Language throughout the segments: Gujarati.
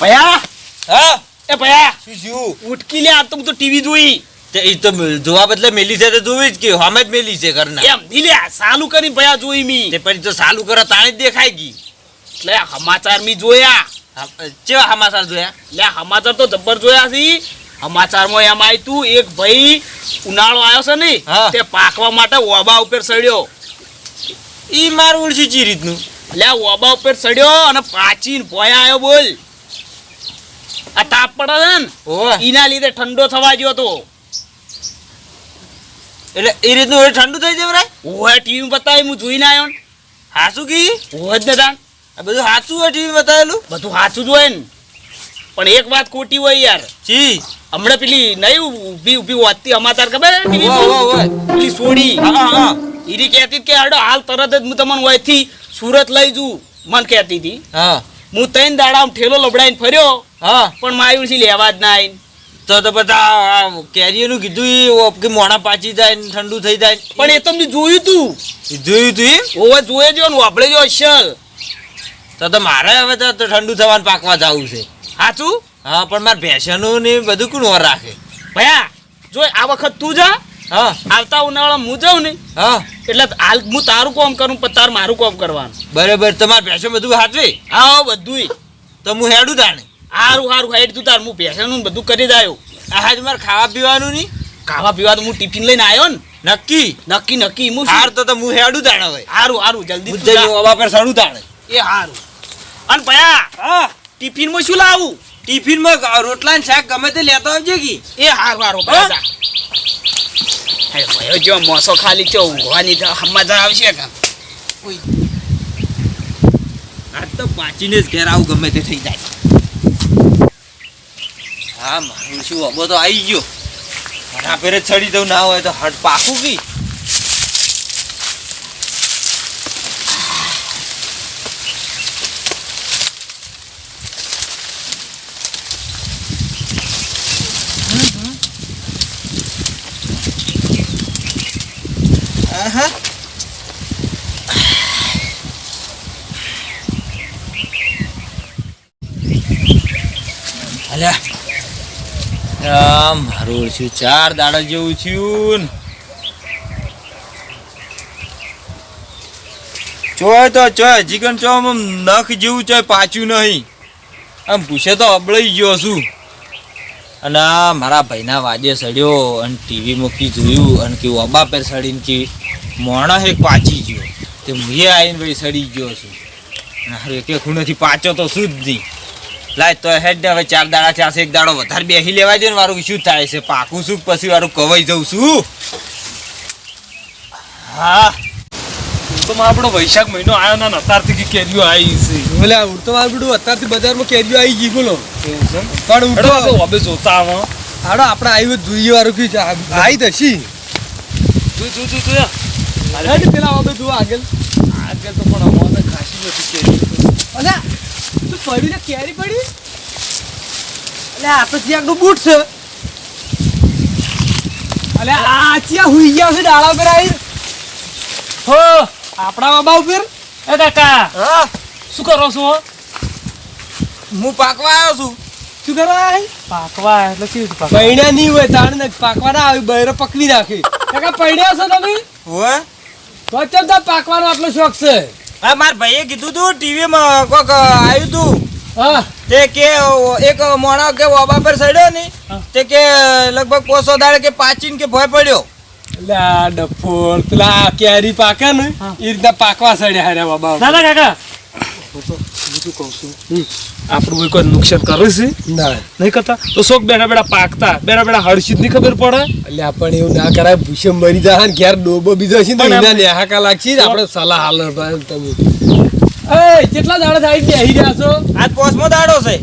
ભયા? હા? એ ભયા શું થયું? ઉટકી લે આ તો હું તો ટીવી જોઈ. તે એ તો જોવા બદલે મેલી છે તો જોવી જ કે હમે જ મેલી છે ઘરના. એમ ઈ સાલું કરી ભયા જોઈ મી. તે પછી તો ચાલુ કરે તાણે જ દેખાય ગઈ. એટલે સમાચાર મી જોયા. ચેવા સમાચાર જોયા? લે સમાચાર તો જબ્બર જોયા છે. સમાચારમાં એમ આવ્યું તું એક ભાઈ ઉનાળો આવ્યો છે ને તે પાકવા માટે ઓબા ઉપર ચડ્યો. ઈ મારું ઉડશી ચી રીતનું. લે ઓબા ઉપર ચડ્યો અને પાચીન ભોયા આવ્યો બોલ. આ તાપ પડે છે ને એના લીધે ઠંડો થવા ગયો તો. એટલે એ રીતનું હવે ઠંડુ થઈ જાય બરાય ઓય ટીવી બતાવી હું જોઈને આવ્યો ને. હાસું કી? ઓય જ ને તાણ. આ બધું હાચું હોય ટીવી બતાવેલું? બધું સાચું જ હોય ને. પણ એક વાત ખોટી હોય યાર. ચી હમણાં પેલી નહીં ઊભી ઊભી વાતતી અમાતાર ખબર? પેલી સોડી. હા હા ઈરી કહેતી કે આડો હાલ તરત જ હું તમને ઓયથી સુરત લઈ જઉં. મન કહેતી હતી. હા. હું ત્રણ દાડા ઠેલો લબડાઈને ફર્યો. હા. પણ માયુસી લેવા જ ના તો તો બધા કેરીઓનું કીધું ઈ કે મોણા પાચી જાય ને ઠંડુ થઈ જાય. પણ એ તો મેં જોયું તું. જોયું તું ઓવે જોયે જો ને વાપરે જો અસલ. તો તો મારે હવે તો તો ઠંડુ થવાનું પાકવા જવું છે. સાચું હા પણ માર ભેંસનું ને બધું કોણ રાખે? ભયા જો આ વખત તું જા. હા. આવતા ઉનાળા હું જાઉં ને. હા. એટલે હાલ હું તારું કામ કરું પણ તાર મારું કામ કરવાનું. બરાબર તમારે ભેંસો બધું હાચવે? હા બધુંય. તો હું હેડું તાણે? હારું હારું હેડ તું તાર. હું ભેસણનું ને બધું કરી દાયો. આજ મારે ખાવા પીવાનું નહીં ખાવા પીવા તો હું ટિફિન લઈને આવ્યો ને. નક્કી? નક્કી નક્કી હું હાર તો તો હું હેડું તાણે હવે. હારું હારું જલ્દી હું તું જા. જઈને ઓબા પર સડું તાણે. એ હારું. અને ભયા હા. ટિફિનમાં શું લાવું? ટિફિનમાં રોટલા ને શાક ગમે તે લેતો આવજે કી? એ હારું હારું જા. જો મોસો ખાલી ચો ઊંઘવાની તો મજા આવશે કે આજ તો પાચીને જ ઘેર આવું ગમે તે થઈ જાય. હા મારું શું અબો તો આવી ગયો. હરા પેરે ચડી દઉં ના હોય તો હટ પાકું કી? આહા અલ્યા. મારું ઓળખ્યું ચાર દાડા જેવું થયું. ચોય તો ચોય કણ ચો નખ જેવું ચોય પાછું નહીં. આમ પૂછે તો અબળાઈ ગયો છું. અને મારા ભાઈના વાદે સડ્યો અને ટીવી મૂકી જોયું અને કે અબા પર સડીને કે મોણા એક પાચી ગયો. તે મુએ આવીને ભાઈ સડી ગયો છું. અને એકે ખૂણેથી પાચો તો શું જ નહીં. લાય તો હેડ ને હવે ચાર દાડા ચારસે એક દાડો વધારે બેસી લેવા ને મારું શું થાય છે? પાકું શું પછી મારું કવાઈ જઉં છું? હા. તો આપણો વૈશાખ મહિનો આવ્યો ને અત્યારથી કે કેરીઓ આવી છે. આ ઉડતો માર અત્યારથી બજારમાં કેરીઓ આવી ગઈ બોલો. પણ ઉડતો આપણે જોતા આવો. હાડો આપણે આવ્યું જોઈએ વાળું કઈ આવી તું તું તું હેડ પેલા હવે તું આગળ. આગળ તો પણ અમારે ખાસી બધી કેરી અલ્યા તું પડી ને કેરી પડી? અલ્યા આ તો બૂટ છે. અલ્યા આ ચિયા હુઈ ગયા છે ડાળા પર આવી હો. આપણા બાબા ઉપર? એ કાકા હા. શું કરો છો? હું પાકવા આવ્યો છું. શું કરવા પાકવા એટલે કેવી પાકવા? પૈણા નહીં હોય તાણ ને પાકવા ના આવી બહેરો પકવી નાખી. કાકા પૈણ્યા છો તમે? હોય તો કેમ તાર પાકવાનો આટલો શોખ છે. હા મારા ભાઈએ કીધું તું ટીવીમાં કોક આવ્યું તું. હા. તે કે એક મોણા કે વાબા પર સડ્યો ને તે કે લગભગ પોસો દાડે કે પાચીન કે ભય પડ્યો. લા ડફોળ પેલા કેરી પાકે ને એ રીતના પાકવા સડ્યા હારે બાબા. ના ના કાકા. હું તો બીજું કહું છું? આપણું કોઈ કોઈ નુકસાન કરે છે? ના. નહીં કરતા? તો શોખ બેડા બેડા પાકતા. બેડા બેડા ની ખબર પડે? એટલે આપણે એવું ના કરાય ભૂસે મરી જાય ને ઘેર ડોબો બીજો છે ને એના નેહાકા લાગશે આપણે સલાહ હાલ તમે. એ કેટલા દાડા થાય બેહી રહ્યા છો? આજ પોસમો દાડો છે.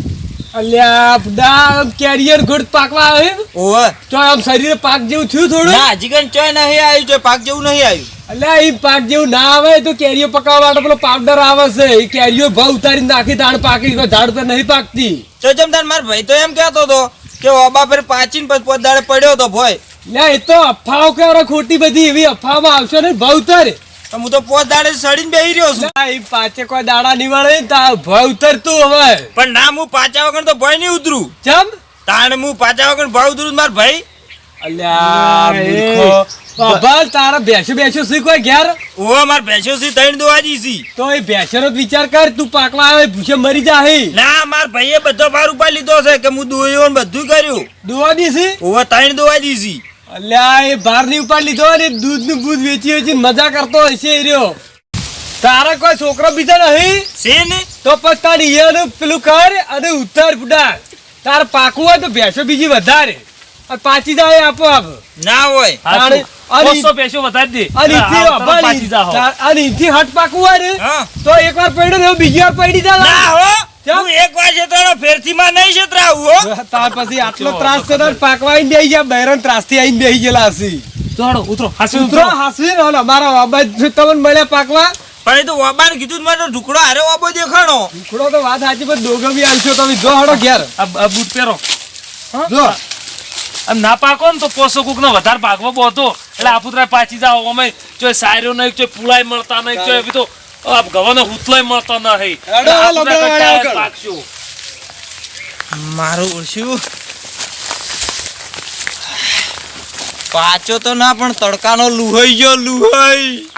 અલ્યા બધા કેરિયર ગુડ પાકવા આવે? ઓવે. તો આમ શરીરે પાક જેવું થયું થોડું? ના કણ ચોય નહીં આવ્યું ચોય પાક જેવું નહીં આવ્યું. અલ્યા એ પાક જેવું ના આવે તો કેરીઓ પકાવવા માટે પેલો પાવડર આવે છે. એ કેરીઓ ભાવ ઉતારી નાખી તાણ પાકી ઝાડ પર નહીં પાકતી. તો જમદાર માર ભાઈ તો એમ કહેતો હતો કે ઓબા પર પાચીને પછી પડ્યો હતો ભોય. લે એ તો અફાવ કે ખોટી બધી એવી અફાવમાં આવશે ને ભાવતારે તો હું તો પોદાડે સડીને બેહી રહ્યો છું. ના એ પાછે કોઈ દાડા નિવાળે તા ભય ઉતરતું હવે. પણ ના હું પાછા વગર તો ભય નહીં ઉતરું. ચમ? તાણ હું પાછા વગર ભય ઉતરું માર ભાઈ અલ્યા મૂર્ખો. બાબા તારા બેસો બેસો શી કોઈ ઘેર? ઓવા માર ભેંસો થી ત્રણ દોવા દીધી તો એ બેસેનો વિચાર કર તું પાકવા આવે ભૂસે મરી જાહે. ના માર ભાઈએ બધો ભાર ઉપાડી લીધો છે કે હું દોયો ને બધું કર્યું. દોવા સી ઓવા ત્રણ દોવા દીધી અલ્યા એ બહાર ઉપાડ લીધો અને દૂધ બૂધ વેચી વેચી મજા કરતો હશે એ રહ્યો. તારા કોઈ છોકરો બીજા નહીં? છે ને તો પછી તાર ઈયાનું પેલું કર અને ઉત્તર બુડા તાર પાકું હોય તો ભેંસો બીજી વધારે. પાછી જાય આપો આપ ના હોય. અને- બસો પૈસો વધારી દે. અને ઈથી હા, તરત અભાણી- પાછી જાઓ. તા- અને ઈથી હટ પાકવું હોય ને તો એક વાર પડ્યો ને બીજી વાર પડી ના જાય હો? હું એક વાર છેતરાનો ફેરથી માં નહીં છેતરાવું હો. તાર પછી આટલો ત્રાસ છે ને પાકવાઈ બેહી ગયા બહેરન ત્રાસથી આઈને બેહી ગયેલા હસી ચાલો ઉતરો હસી ઉતરો હસી ને અમારા બાબા તમને મળ્યા પાકવા. પણ એ તો ઓબાને કીધું મારો ઢુકડો હારે ઓબો દેખાણો. ઢુકડો તો વાત સાચી પણ દોગો બી આલશો તમે. જો હડો ઘેર. આ આ બૂટ પહેરો. જો. ના પાકો ને તો પોસો કુક નો વધારે પાકવો બોતો એટલે આપુતરા પાછી જાઓ. અમે જો સાર્યો નહીં જો પુલાય મળતા નહીં જો એવી તો આ ગવાનો હુતલાય મળતા નહીં. મારું ઓળશું પાછો તો ના પણ તડકાનો લુહાઈ ગયો લુહાઈ.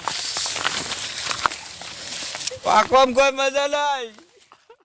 પાકવામાં કોઈ મજા નહીં